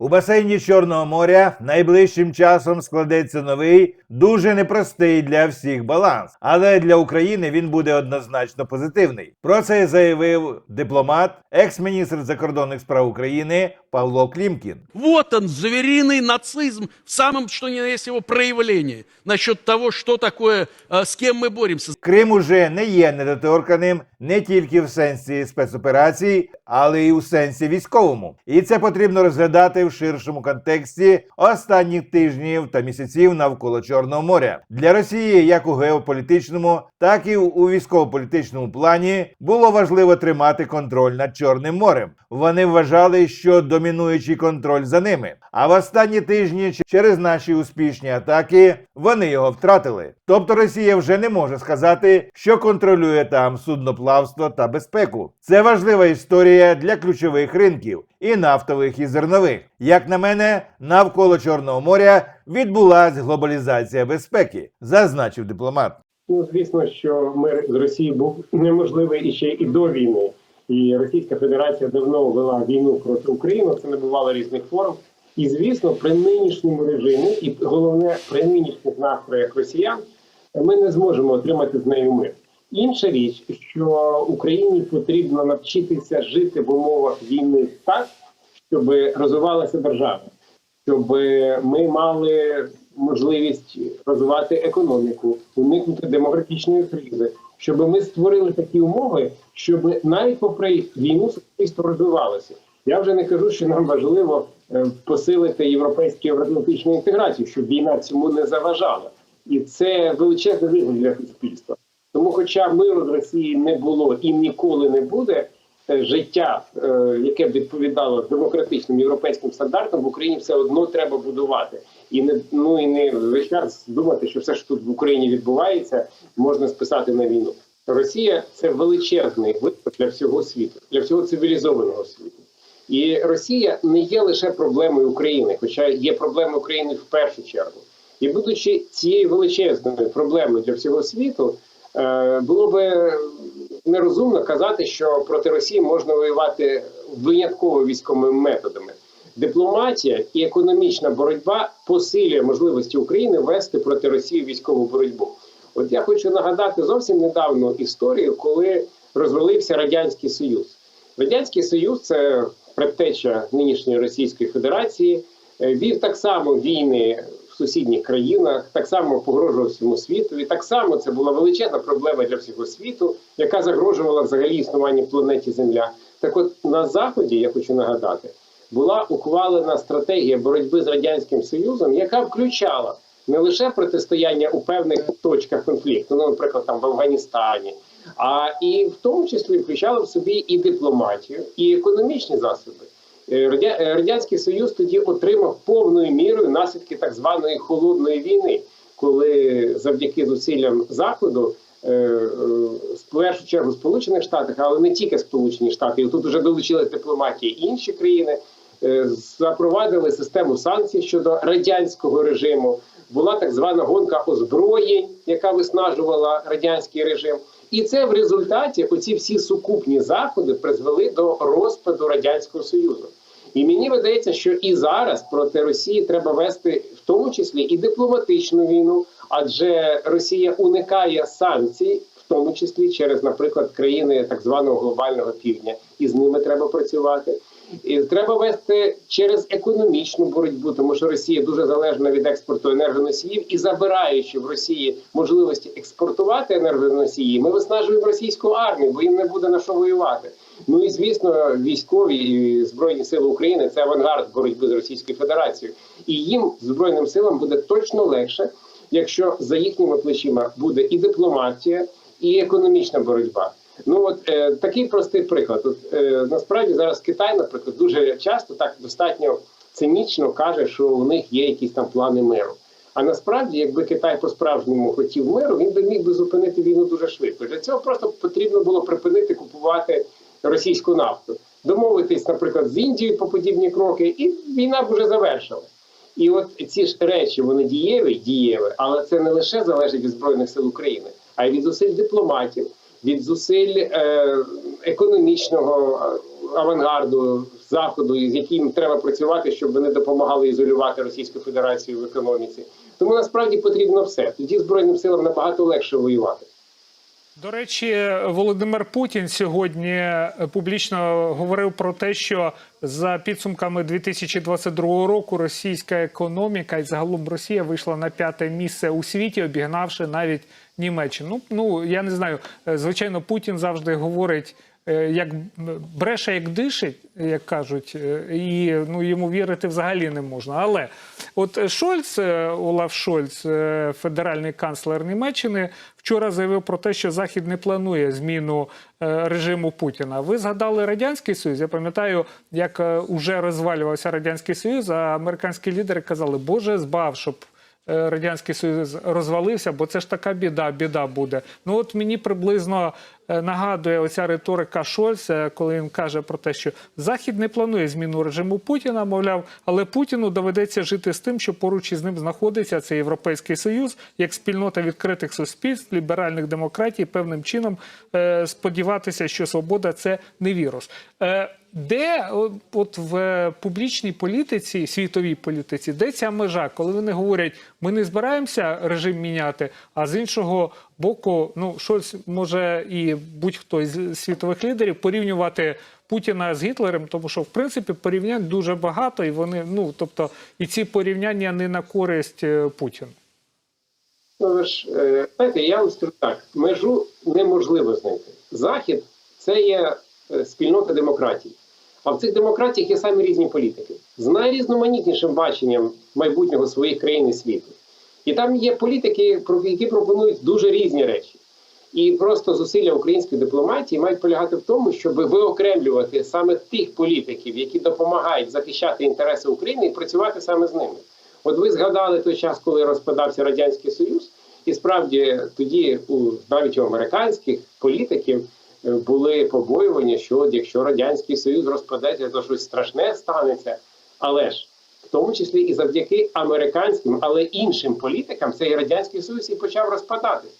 У басейні Чорного моря найближчим часом складеться новий, дуже непростий для всіх баланс, але для України він буде однозначно позитивний. Про це заявив дипломат, екс-міністр закордонних справ України Павло Клімкін. Вот он, звериный нацизм в самом, что ни на есть его проявлении. Насчет того, что такое, э, с кем мы боремся. Крим уже не є недоторканим не тільки в сенсі спецоперацій, але й у сенсі військовому. І це потрібно розглядати в ширшому контексті останніх тижнів та місяців навколо Чорного моря. Для Росії, як у геополітичному, так і у військово-політичному плані, було важливо тримати контроль над Чорним морем. Вони вважали, що домінуючий контроль за ними. А в останні тижні через наші успішні атаки вони його втратили. Тобто Росія вже не може сказати, що контролює там судноплавство та безпеку. Це важлива історія для ключових ринків і нафтових, і зернових. Як на мене, навколо Чорного моря відбулась глобалізація безпеки, зазначив дипломат. Ну, звісно, що мир з Росією був неможливий і ще і до війни. І Російська Федерація давно вела війну проти України. Це набувало різних форм. І звісно, при нинішньому режимі, і головне при нинішніх настроях росіян, ми не зможемо отримати з нею мир. Інша річ, що Україні потрібно навчитися жити в умовах війни так, щоб розвивалася держава, щоб ми мали можливість розвивати економіку, уникнути демографічної кризи, щоб ми створили такі умови, щоб навіть попри війну суспільство розвивалося. Я вже не кажу, що нам важливо е, посилити європейську євроатлантичну інтеграцію, щоб війна цьому не заважала, і це величезний виклик для суспільства. Тому, хоча миру з Росії не було і ніколи не буде, е, життя, е, яке б відповідало демократичним європейським стандартам, в Україні все одно треба будувати. І не ну і не весь час думати, що все, що тут в Україні відбувається, можна списати на війну. Росія це величезний виклик для всього світу, для всього цивілізованого світу. І Росія не є лише проблемою України, хоча є проблемою України в першу чергу. І будучи цією величезною проблемою для всього світу, було би нерозумно казати, що проти Росії можна воювати винятково військовими методами. Дипломатія і економічна боротьба посилює можливості України вести проти Росії військову боротьбу. От я хочу нагадати зовсім недавно історію, коли розвалився радянський союз. Радянський Союз це предтеча нинішньої Російської Федерації. е, Вів так само війни сусідніх країнах, так само погрожував всьому світу. І так само це була величезна проблема для всього світу, яка загрожувала взагалі існуванню планеті Земля. Так, от на заході я хочу нагадати, була ухвалена стратегія боротьби з радянським союзом, яка включала не лише протистояння у певних точках конфлікту, ну, наприклад, там в Афганістані, а і в тому числі включала в собі і дипломатію, і економічні засоби. Е, е, Радянський Союз тоді отримав повною мірою наслідки так званої холодної війни, коли завдяки зусиллям заходу. е, В першу чергу Сполучених Штатах, але не тільки Сполучені Штати, і тут вже долучилась дипломатія інші країни, запровадили систему санкцій щодо радянського режиму. Була так звана гонка озброєнь, яка виснажувала радянський режим. І це в результаті оці всі сукупні заходи призвели до розпаду радянського союзу. І мені видається, що і зараз проти Росії треба вести в тому числі і дипломатичну війну, адже Росія уникає санкцій, в тому числі через, наприклад, країни так званого глобального півдня, і з ними треба працювати. І треба вести через економічну боротьбу, тому що Росія дуже залежна від експорту енергоносіїв і забираючи в Росії можливості експортувати енергоносії, ми виснажуємо російську армію, бо їм не буде на що воювати. Ну і звісно, військові і збройні сили України це авангард боротьби з Російською Федерацією, і їм збройним силам буде точно легше, якщо за їхніми плечима буде і дипломатія, і економічна боротьба. Ну от е, такий простий приклад. От, е, насправді зараз Китай, наприклад, дуже часто так достатньо цинічно каже, що у них є якісь там плани миру. А насправді, якби Китай по-справжньому хотів миру, він би міг би зупинити війну дуже швидко. Для цього просто потрібно було припинити купувати російську нафту, домовитись, наприклад, з Індією по подібні кроки, і війна б вже завершилась. І от ці ж речі вони дієві, дієві, але це не лише залежить від збройних сил України, а й від зусиль дипломатів, від зусиль е, економічного авангарду заходу, з яким треба працювати, щоб вони допомагали ізолювати Російську Федерацію в економіці. Тому насправді потрібно все. Тоді збройним силам набагато легше воювати. До речі, Володимир Путін сьогодні е, публічно говорив про те, що за підсумками 2022 року російська економіка і загалом Росія вийшла на п'яте місце у світі, обігнавши навіть Німеччину. Ну, ну я не знаю. Е, Звичайно, Путін завжди говорить. Е, Як бреше, як дишить, як кажуть, е, і ну йому вірити взагалі не можна. Але от Шольц, е, Олаф Шольц, федеральний канцлер Німеччини, вчора заявив про те, що Захід не планує зміну режиму Путіна. Ви згадали радянський союз. Я пам'ятаю, як уже розвалювався радянський союз. А американські лідери казали, Боже, збав, щоб радянський союз розвалився, бо це ж така біда, біда буде. Ну от мені приблизно е, нагадує оця риторика Шольца, коли він каже про те, що Захід не планує зміну режиму Путіна, мовляв, але Путіну доведеться жити з тим, що поруч із ним знаходиться цей Європейський Союз як спільнота відкритих суспільств, ліберальних демократій, певним чином е, сподіватися, що свобода це не вірус. Е, де от в публічній політиці, світовій політиці, де ця межа, коли вони говорять, ми не збираємося режим міняти, а з іншого боку, ну Шольц може і будь-хто з світових лідерів порівнювати Путіна з Гітлером, тому що в принципі порівнянь дуже багато, і вони ну тобто і ці порівняння не на користь е, Путіну. Ну ж е, знаєте, я вам скажу так: межу неможливо знайти. Захід це є е, спільнота демократій. А в цих демократіях є самі різні політики з найрізноманітнішим баченням майбутнього своїх країн і світу. І там є політики, які пропонують дуже різні речі. І просто зусилля української дипломатії мають полягати в тому, щоб виокремлювати саме тих політиків, які допомагають захищати інтереси України і працювати саме з ними. От ви згадали той час, коли розпадався радянський союз, і справді тоді у навіть у американських політиків були побоювання, що от якщо радянський союз розпадеться, то щось страшне станеться. Але ж в тому числі і завдяки американським, але іншим політикам цей радянський союз і почав розпадатися.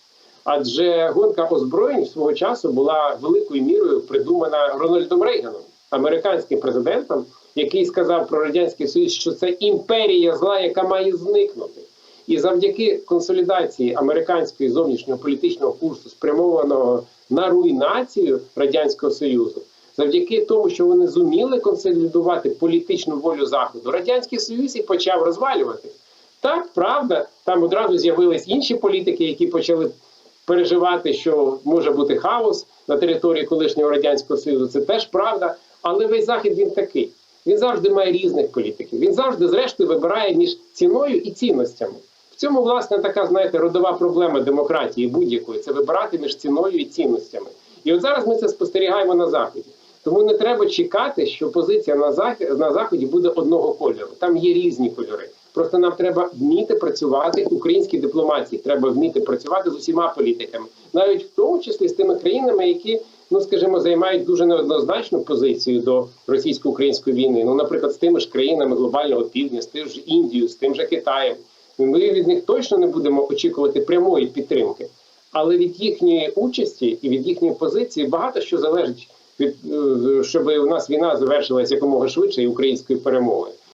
Адже гонка озброєнь свого часу була великою мірою придумана Рональдом Рейганом, американським президентом, який сказав про радянський союз, що це імперія зла, яка має зникнути. І завдяки консолідації американського зовнішнього політичного курсу, спрямованого на руйнацію радянського союзу, завдяки тому, що вони зуміли консолідувати політичну волю заходу, радянський союз і почав розвалювати. Так, правда, там одразу з'явились інші політики, які почали переживати, що може бути хаос на території колишнього радянського союзу. Це теж правда. Але весь захід він такий. Він завжди має різних політиків. Він завжди, зрештою, вибирає між ціною і цінностями. Цьому, власне, така, знаєте, родова проблема демократії будь-якої це вибирати між ціною і цінностями. І от зараз ми це спостерігаємо на заході. Тому не треба чекати, що позиція на заході, на заході буде одного кольору. Там є різні кольори. Просто нам треба вміти працювати українській дипломатії. Треба вміти працювати з усіма політиками, навіть в тому числі з тими країнами, які, ну скажімо, займають дуже неоднозначну позицію до російсько-української війни. Ну, наприклад, з тими ж країнами глобального півдня, з тим ж Індією, з тим же Китаєм. Ми від них точно не будемо очікувати прямої підтримки, але від їхньої участі і від їхньої позиції багато що залежить від е, щоб у нас війна завершилася якомога швидше і української перемоги.